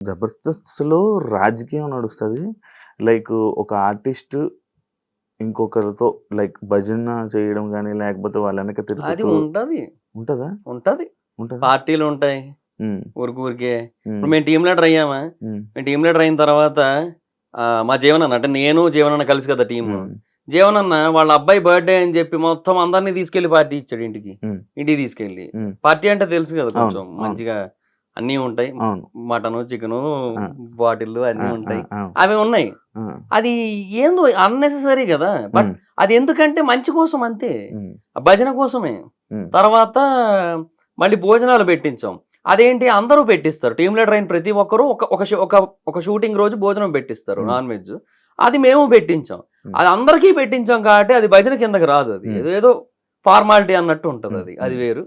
జబర్దస్త్‌లో రాజకీయం నడుస్తది. లైక్ ఒక ఆర్టిస్ట్ ఇంకొకరితో లైక్ భజన చేయడం గాని, లేకపోతే వాళ్ళ వెనక అది తిరుగుతూ ఉంటది. ఉంటదా? ఉంటది. ఉంటదా? పార్టీలుంటాయి. హ్మ్. ఊరికూరికే. హ్మ్. ఇప్పుడు మేము టీమ్ లీడర్ అయ్యామా? మేము టీమ్ లీడర్ అయిన తర్వాత మా జీవనన్న అంటే నేను, జీవనన్న కలిసి కదా టీము. హ్మ్. జీవనన్న వాళ్ళ అబ్బాయి బర్త్‌డే అని చెప్పి మొత్తం అందరిని తీసుకెళ్ళి పార్టీ ఇచ్చాడు ఇంటికి. ఇంటికి తీసుకెళ్ళి. హ్మ్. పార్టీ అంటే తెలుసు కదా. కొంచెం అవును. మంచిగా అన్నీ ఉంటాయి. అవును. Mutton, chicken! బాటిల్లు ఆ! అన్నీ! ఉంటాయి. అవి ఉన్నాయి. అది ఏందో అన్నెసెసరీ కదా! బట్. అది ఎందుకంటే మంచి కోసం అంతే. భజన కోసమే. తర్వాత మళ్ళీ భోజనాలు పెట్టించాం. అదేంటి అందరూ పెట్టిస్తారు. టీమ్ లీడర్ అయిన ప్రతి ఒక్కరు ఒక ఒక షూటింగ్ రోజు భోజనం పెట్టిస్తారు. Non veg. అది మేము పెట్టించాం. అది అందరికీ పెట్టించాం కాబట్టి అది భజన కిందకి రాదు అది. హ్మ్. ఫార్మాలిటీ అన్నట్టు ఉంటది. అది. అది. వేరు.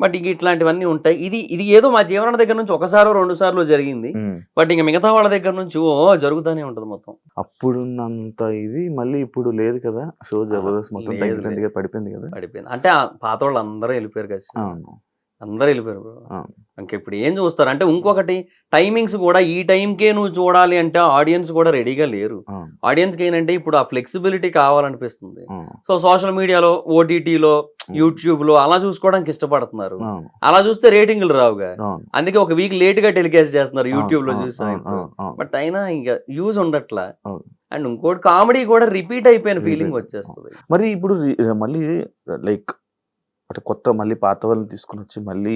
బట్ ఇంక ఇట్లాంటివన్నీ ఉంటాయి. ఇది ఇది ఏదో మా జీవన దగ్గర నుంచి ఒకసారో, రెండు సార్లో జరిగింది. బట్ ఇంక మిగతా వాళ్ళ దగ్గర నుంచి ఓ జరుగుతానే ఉంటది మొత్తం. అప్పుడున్నంత ఇది మళ్ళీ ఇప్పుడు లేదు కదా! షో! జబర్దస్త్ మొత్తం. కదా! పడిపోయింది కదా! పడిపోయింది. అంటే ఆ పాతోళ్ళు అందరూ ఎళ్ళిపోయారు ఖచ్చితంగా. అందరూ ఎళ్ళిపోయారు బ్రో. అవును. ఇంకిప్పుడు ఏం చూస్తారు? అంటే ఇంకొకటి టైమింగ్స్ కూడా ఈ టైంకే నువ్వు చూడాలి అంటే ఆడియన్స్ కూడా రెడీగా లేరు. ఆడియన్స్‌కి ఏంటంటే ఇప్పుడు ఆ ఫ్లెక్సిబిలిటీ కావాలనిపిస్తుంది. సో సోషల్ మీడియాలో, ఓటీటీలో. యూట్యూబ్‌లో అలా చూసుకోవడానికి ఇష్టపడుతున్నారు. అలా చూస్తే రేటింగ్‌లు రావుగా. అందుకే ఒక వీక్ లేట్‌గా టెలికాస్ట్ చేస్తున్నారు. యూట్యూబ్‌లో. ఇప్పుడు. అవును. బట్ అయినా ఇంక యూజ్ ఉండట్లా. అండ్ ఇంకోటి కామెడీ కూడా రిపీట్ అయిపోయిన ఫీలింగ్. వచ్చేస్తది. మరి ఇప్పుడు మళ్ళీ లైక్ అంటే కొత్త మళ్ళీ పాత వాళ్ళని తీసుకొనొచ్చి మళ్ళీ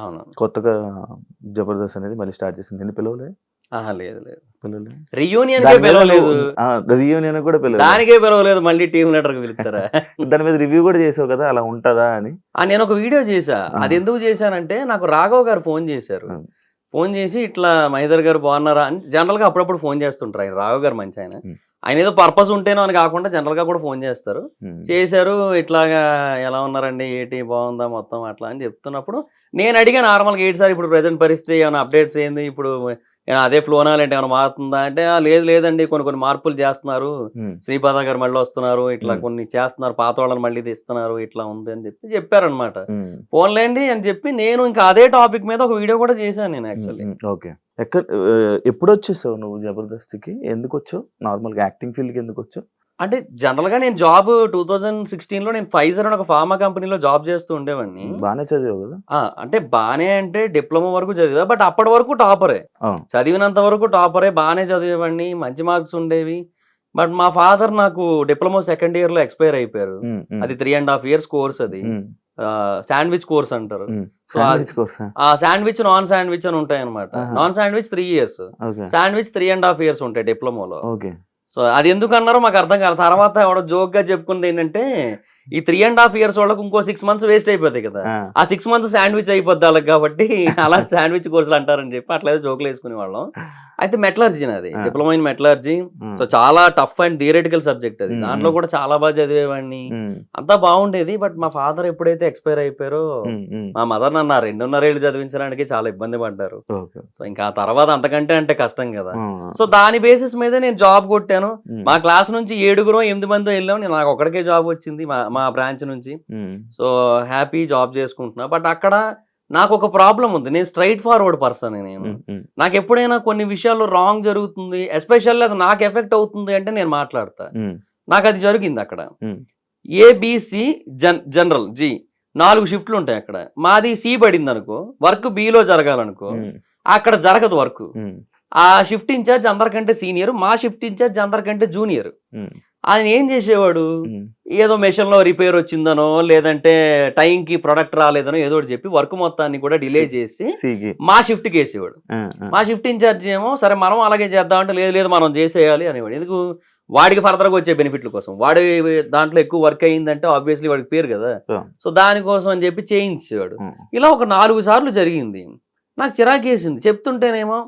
అవును. కొత్తగా జబర్దస్త్ అనేది మళ్ళీ స్టార్ట్ చేసింది. నిన్ను పిలవలే? ఆహా! లేదు లేదు. పిలవలే? రియూనియన్‌కే దాని మీద పిలవలేదు. ఆ! రీయూనియన్ కూడా పిలవలే. దానికే పిలవలేదు మళ్ళీ టీమ్ లీడర్‌కి పిలుస్తారా? దాని మీద రివ్యూ కూడా చేసావు కదా! అలా ఉంటదా అని? ఆ! నేనొక వీడియో చేశా. ఆ! అదెందుకు చేశానంటే నాకు రాఘవ్ గారు ఫోన్ చేశారు. ఫోన్ చేసి ఇట్లా మహేందర్ గారు బాగున్నారా? అని జనరల్‌గా అప్పుడప్పుడు ఫోన్ చేస్తుంటారు. ఆయన రాఘవ్ గారు మంచాయన. హ్మ్. ఆయన ఏదో పర్పస్ ఉంటేనో అని కాకుండా జనరల్‌గా కూడా ఫోన్ చేస్తారు. హ్మ్. చేశారు ఇట్లాగా ఎలా ఉన్నారండి? ఏంటి బాగుందా మొత్తం అట్లా అని చెప్తున్నప్పుడు నేను అడిగా నార్మల్‌గా ఏంటి సార్ ఇప్పుడు ప్రెజెంట్ పరిస్థితి ఏమైనా అప్డేట్స్ ఏంది? ఇప్పుడు అదే ఫ్లోనా లేదంటే ఏమైనా మారుతుందా? అంటే "ఆ, లేదు లేదండి కొన్ని కొన్ని మార్పులు చేస్తున్నారు. హ్మ్. శ్రీపాద గారు మళ్ళీ వస్తున్నారు. ఇట్లా హ్మ్. కొన్ని చేస్తున్నారు. పాత వాళ్ళని మళ్ళీ తీస్తున్నారు. ఇట్లా ఉంది అని చెప్పి చెప్పారనమాట. హ్మ్. పోన్లేండి అని చెప్పి నేను ఇంకా అదే టాపిక్ మీద ఒక వీడియో కూడా చేశాను నేను. యాక్చువల్లీ. ఓకే. ఎక్కడ ఆహ్, ఎప్పుడొచ్చేసావు నువ్వు జబర్దస్త్‌కి? ఎందుకొచ్చావు? నార్మల్‌గా యాక్టింగ్ ఫీల్డ్‌కి ఎందుకొచ్చావు? అంటే జనరల్‌గా నేను జాబ్ 2016లో నేను ఫైజర్ అని ఒక ఫార్మా కంపెనీలో జాబ్ చేస్తూ ఉండేవాడిని. బానే చదివావు కదా! అంటే బానే అంటే డిప్లొమా వరకు చదివా. బట్ అప్పటి వరకు టాపరే. చదివినంత వరకు టాపరే. బానే చదివేవాడిని. మంచి మార్క్స్ ఉండేవి. బట్ మా ఫాదర్ నాకు డిప్లొమా సెకండ్ ఇయర్‌లో ఎక్స్‌పైర్ అయిపోయారు. అది 3 ½ ఇయర్స్ కోర్స్ అది. శాండ్‌విచ్ కోర్స్ అంటారు. సో? ఆ! శాండ్‌విచ్, నాన్ శాండ్‌విచ్ అని ఉంటాయన్నమాట. ఆహా! Non sandwich 3 years. Sandwich 3 ½ years ఉంటాయి డిప్లొమాలో. సో, అది ఎందుకన్నారో మాకు అర్థం కాలేదు. తర్వాత ఎవడో జోక్‌గా చెప్పుకున్నది ఏంటంటే, ఈ 3 ½ ఇయర్స్ వాళ్ళకి ఇంకో 6 మంత్స్ వేస్ట్ అయిపోతాయి కదా! ఆ! 6 మంత్స్ శాండ్‌విచ్ అయిపోద్ది ఆళ్ళకి కాబట్టి అలా శాండ్‌విచ్ కోర్సులు అంటారని చెప్పి అట్లా జోకులు వేసుకునేవాళ్ళం. అయితే మెటలర్జీ నాది. Diploma in metallurgy. సో, చాలా టఫ్ అండ్ థియరిటికల్ సబ్జెక్ట్ అది. దాంట్లో. కూడా చాలా బాగా చదివేవాడిని. అంతా బాగుండేది. బట్ మా ఫాదర్ ఎప్పుడైతే ఎక్స్‌పైర్ అయిపోయారో. మా మదర్ నన్ను ఆ 2.5 ఏళ్ళు చదివించడానికి చాలా ఇబ్బంది పడ్డారు. సో, ఇంకా ఆ తర్వాత అంతకంటే అంటే కష్టం కదా! సో, దాని బేసిస్ మీదే నేను జాబ్ కొట్టాను. మా క్లాస్ నుంచి ఏడుగురో, 8 మందో. నేను నాకు ఒక్కడికే జాబ్ వచ్చింది మా మా బ్రాంచ్ నుంచి. సో, హ్యాపీ జాబ్ చేసుకుంటున్నా. బట్ అక్కడ నాకొక ప్రాబ్లమ్ ఉంది. నేను స్ట్రెయిట్ ఫార్వర్డ్ పర్సన్ నేను. హ్మ్. నాకెప్పుడైనా కొన్ని విషయాల్లో రాంగ్ జరుగుతుంది. ఎస్పెషల్లీ అది నాకు ఎఫెక్ట్ అవుతుంది అంటే నేను మాట్లాడతా. హ్మ్. నాకది జరిగిందక్కడ. హ్మ్. A, B, C gen general G 4 షిఫ్ట్‌లు ఉంటాయి అక్కడ. మాది సి పడిందనుకో, వర్క్ బిలో జరగాలనుకో. అక్కడ జరగదు వర్క్. ఆ షిఫ్ట్ ఇన్‌చార్జ్ అందరికంటే సీనియర్. మా షిఫ్ట్ ఇన్‌చార్జ్ అందరికంటే జూనియర్. ఆయన ఏం చేసేవాడు. ఏదో మెషిన్‌లో రిపేర్ వచ్చిందనో, లేదంటే టైంకి ప్రొడక్ట్ రాలేదనో ఏదో చెప్పి వర్క్ మొత్తాన్ని కూడా డిలే చేసి. మా షిఫ్ట్‌కి! ఆ! మా షిఫ్ట్ ఇన్‌చార్జ్ ఏమో సరే మనం అలాగే చేద్దాం అంటే లేదు లేదు మనం చేసేయాలి అనేవాడు. ఎందుకు వాడికి ఫర్దర్‌గా వచ్చే బెనిఫిట్‌ల కోసం. వాడి దాంట్లో ఎక్కువ వర్క్ అయిందంటే ఆబ్వియస్‌లీ వాడికి పేరు కదా! సో, దానికోసం అని చెప్పి చేయించేవాడు. ఇలా ఒక 4 సార్లు జరిగింది. నాకు చిరాకేసింది. చెప్తుంటేనేమో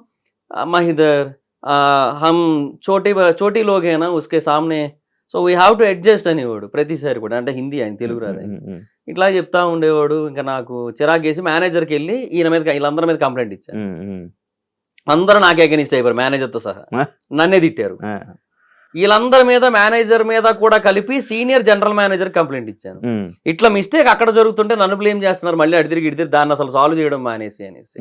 మహిదర్ హమ్ చోటీ చోటీ లోగ్ హై నా ఉస్కే సామ్నే so, we have to adjust అనేవాడు ప్రతిసారి కూడా. అంటే హిందీ ఆయన తెలుగు. రాదు. ఇట్లా చెప్తా ఉండేవాడు. ఇంకా నాకు చిరాకేసి మేనేజర్‌కెళ్ళి ఈయన మీద వీళ్ళందరి మీద కంప్లెయింట్ ఇచ్చాను. అందరూ నాకే అగెయినిస్ట్ అయిపోయారు మేనేజర్‌తో సహా. నన్నే తిట్టారు. వీళ్ళందరి మీద మేనేజర్ మీద కూడా కలిపి సీనియర్ జనరల్ మేనేజర్‌కి కంప్లెయింట్ ఇచ్చాను. ఇట్లా మిస్టేక్ అక్కడ జరుగుతుంటే నన్ను బ్లేమ్ చేస్తున్నారు. మళ్ళీ ఇటు తిరిగి దాన్ని అసలు సాల్వ్ చేయడం మానేసి అనేసి.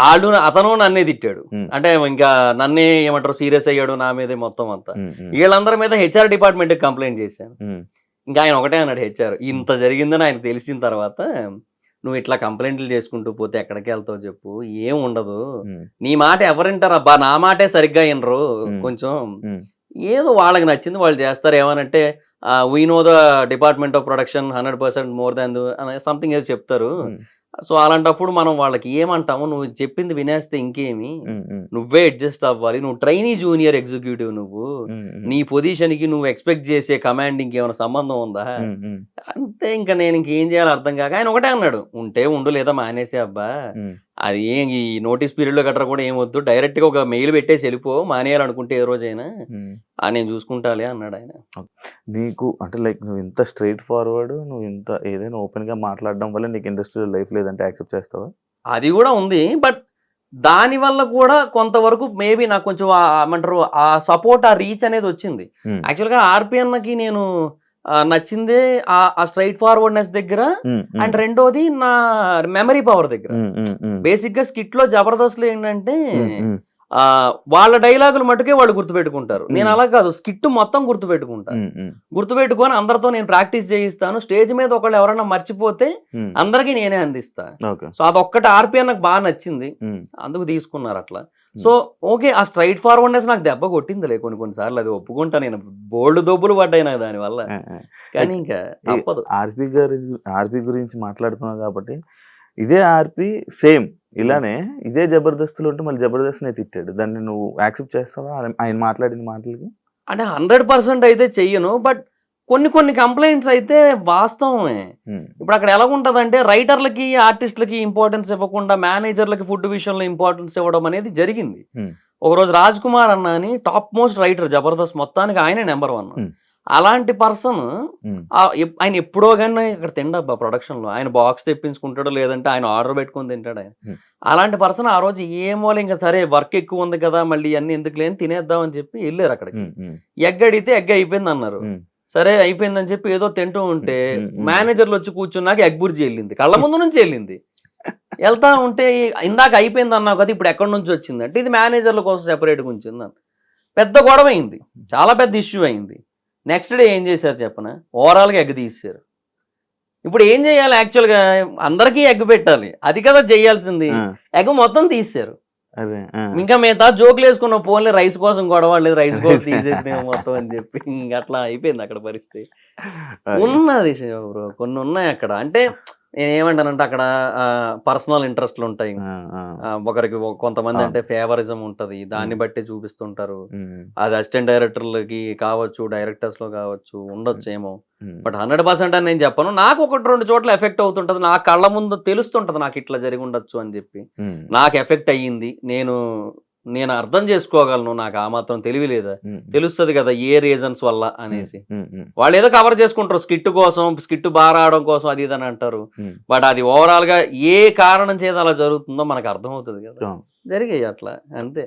వాళ్ళు అతను నన్నే తిట్టాడు. అంటే ఇంకా నన్నే ఏమంటారు సీరియస్ అయ్యాడు నా మీదే మొత్తం అంతా. వీళ్ళందరి మీద హెచ్ఆర్ డిపార్ట్మెంట్ కంప్లైంట్ చేశాను. ఇంకా ఆయన ఒకటే అన్నాడు హెచ్ఆర్ ఇంత జరిగిందని ఆయన తెలిసిన తర్వాత నువ్వు ఇట్లా కంప్లైంట్లు చేసుకుంటూ పోతే ఎక్కడికి వెళ్తావు చెప్పు ఏం ఉండదు. నీ మాట ఎవరింటారు? అబ్బా నా మాటే సరిగ్గా వినరు. కొంచెం. ఏదో వాళ్ళకి నచ్చింది వాళ్ళు చేస్తారు. ఏమనంటే we know the department of production hundred percent more than something ఏదో చెప్తారు. సో అలాంటప్పుడు మనం వాళ్ళకి ఏమంటాము నువ్వు చెప్పింది వినేస్తే ఇంకేమి? నువ్వే అడ్జస్ట్ అవ్వాలి. నువ్వు ట్రైనీ జూనియర్ ఎగ్జిక్యూటివ్ నువ్వు. నీ పొజిషన్కి నువ్వు ఎక్స్పెక్ట్ చేసే కమాండింగ్ ఏమైనా సంబంధం ఉందా? అంతే ఇంకా నేను ఇంకేం చేయాలి అర్థం కాక ఆయన ఒకటే అన్నాడు ఉంటే ఉండు లేదా మానేసే అబ్బా. అది ఏం ఈ నోటీస్ పీరియడ్లో గట్రా కూడా ఏం వద్దు. డైరెక్ట్గా ఒక మెయిల్ పెట్టేసి వెళ్ళిపో మానేయాలనుకుంటే ఏ రోజైనా. ఆ నేను చూసుకుంటాలే అన్నాడు ఆయన. నీకు అంటే లైక్ నువ్వు ఇంత స్ట్రైట్ ఫార్వర్డ్ నువ్వు ఇంత ఏదైనా ఓపెన్గా మాట్లాడడం వల్ల నీకు ఇండస్ట్రియల్ లైఫ్ లేదంటే యాక్సెప్ట్ చేస్తావా? అది కూడా ఉంది. బట్ దాని వల్ల కూడా కొంతవరకు మేబీ నాకు కొంచెం ఏమంటారు ఆ సపోర్ట్ ఆ రీచ్ అనేది వచ్చింది. యాక్చువల్గా ఆర్పిఎన్కి నేను ఆ, నచ్చిందే ఆ- స్ట్రైట్ ఫార్వర్డ్నెస్ దగ్గర అండ్ రెండోది నా మెమరీ పవర్ దగ్గర. బేసిక్గా స్కిట్లో జబర్దస్త్లో ఏంటంటే వాళ్ళ డైలాగులు మటుకే వాళ్ళు గుర్తుపెట్టుకుంటారు. నేను. అలా కాదు స్కిట్ మొత్తం గుర్తుపెట్టుకుంటా. ఉమ్, ఉమ్, గుర్తుపెట్టుకొని అందరితో నేను ప్రాక్టీస్ చేయిస్తాను. స్టేజ్ మీద ఒకళ్ళు ఎవరైనా మర్చిపోతే అందరికీ నేనే అందిస్తా. ఓకే. సో అదొక్కటి ఆర్పిఎన్ నాకు బాగా నచ్చింది. అందుకు తీసుకున్నారు అట్లా. సో ఓకే ఆ స్ట్రైట్ ఫార్వర్డ్నెస్ నాకు దెబ్బ కొట్టిందిలే కొన్ని కొన్నిసార్లు అది ఒప్పుకుంటా నేను. బోల్డ్ దొబ్బులు పడ్డాయి నాకు దానివల్ల. కానీ ఇంకా తప్పదు. ఆర్పి గారి ఆర్పి గురించి మాట్లాడుతున్నావు కాబట్టి ఇదే ఆర్పి సేమ్. ఇలానే ఇదే జబర్దస్తులు ఉంటే మళ్ళీ జబర్దస్త్ నే తిట్టాడు. దాన్ని నువ్వు యాక్సెప్ట్ చేస్తావా? ఆయన- ఆయన మాట్లాడిన మాటలకి? అంటే హండ్రెడ్ పర్సెంట్ అయితే చెయ్యను. బట్ కొన్ని కొన్ని కంప్లైంట్స్ అయితే వాస్తవమే. ఇప్పుడు అక్కడ ఎలా ఉంటదంటే రైటర్లకి ఆర్టిస్టులకి ఇంపార్టెన్స్ ఇవ్వకుండా మేనేజర్లకి ఫుడ్ విషయంలో ఇంపార్టెన్స్ ఇవ్వడం అనేది జరిగింది. ఒకరోజు రాజ్ కుమార్ అన్న అని టాప్ మోస్ట్ రైటర్ జబర్దస్త్ మొత్తానికి ఆయనే నెంబర్ వన్. అలాంటి పర్సన్ ఆయన ఎప్పుడో కానీ ఇక్కడ తిండబ్బా ప్రొడక్షన్లో ఆయన బాక్స్ తెప్పించుకుంటాడు లేదంటే ఆయన ఆర్డర్ పెట్టుకొని తింటాడు. ఆయన. అలాంటి పర్సన్ ఆ రోజు ఏమో ఇంకా సరే వర్క్ ఎక్కువ ఉంది కదా మళ్ళీ అన్ని ఎందుకు లేని తినేద్దాం అని చెప్పి వెళ్ళారు అక్కడికి. ఉమ్, ఉమ్, ఎగ్ అడిగితే ఎగ్ అయిపోయింది అన్నారు సరే అయిపోయిందని చెప్పి ఏదో తింటూ ఉంటే. మేనేజర్లు వచ్చి కూర్చున్నాక ఎగ్ బుర్జీ వెళ్ళింది. కళ్ళ ముందు నుంచి వెళ్ళింది. వెళ్తా ఉంటే ఇందాక అయిపోయింది అన్నావు కదా ఇప్పుడు ఎక్కడి నుంచి వచ్చింది అంటే ఇది మేనేజర్ల కోసం సెపరేట్గా ఉంచింది పెద్ద గొడవ అయింది. చాలా పెద్ద ఇష్యూ అయింది. నెక్స్ట్ డే ఏం చేశారు చెప్పన? ఓవరాల్గా ఎగ్ తీసారు ఇప్పుడు ఏం చేయాలి యాక్చువల్గా అందరికీ ఎగ్ పెట్టాలి. అది కదా చేయాల్సింది. ఎగ్ మొత్తం తీసారు ఇంకా మిగతా జోకులు వేసుకున్నాం ఫోన్లే రైస్ కోసం గొడవ లేదు రైస్ కోసం తీసేసినాం మొత్తం అని చెప్పి. ఇంక అట్లా అయిపోయింది అక్కడ పరిస్థితి. ఉన్నది బ్రో కొన్ని ఉన్నాయి అక్కడ. అంటే నేను ఏమంటానంటే అక్కడ పర్సనల్ ఇంట్రెస్ట్లు ఉంటాయి. ఒకరికి ఒక- కొంతమంది. అంటే ఫేవరిజం ఉంటది. దాన్ని. బట్టి చూపిస్తుంటారు. అది అసిస్టెంట్ డైరెక్టర్లకి కావచ్చు డైరెక్టర్స్లో కావచ్చు ఉండొచ్చు ఏమో బట్ హండ్రెడ్ పర్సెంట్ అని నేను చెప్పను. నాకు ఒకటి రెండు చోట్ల ఎఫెక్ట్ అవుతుంటది. నా కళ్ళ ముందు తెలుస్తుంటది నాకు ఇట్లా జరిగి ఉండొచ్చు అని చెప్పి. ఉమ్, నాకు ఎఫెక్ట్ అయ్యింది. నేను నేను అర్థం చేసుకోగలను. నాకు ఆ మాత్రం తెలివి లేదా? ఉమ్, తెలుస్తుంది కదా ఏ రీజన్స్ వల్ల అనేసి. వాళ్ళు ఏదో కవర్ చేసుకుంటారు. స్కిట్ కోసం స్కిట్ బాగా రావడం కోసం అది ఇది అని అంటారు. బట్ అది ఓవరాల్గా ఏ కారణం చేత అలా జరుగుతుందో మనకు అర్థమవుతుంది కదా. అవును. జరిగాయి అట్లా. అంతే.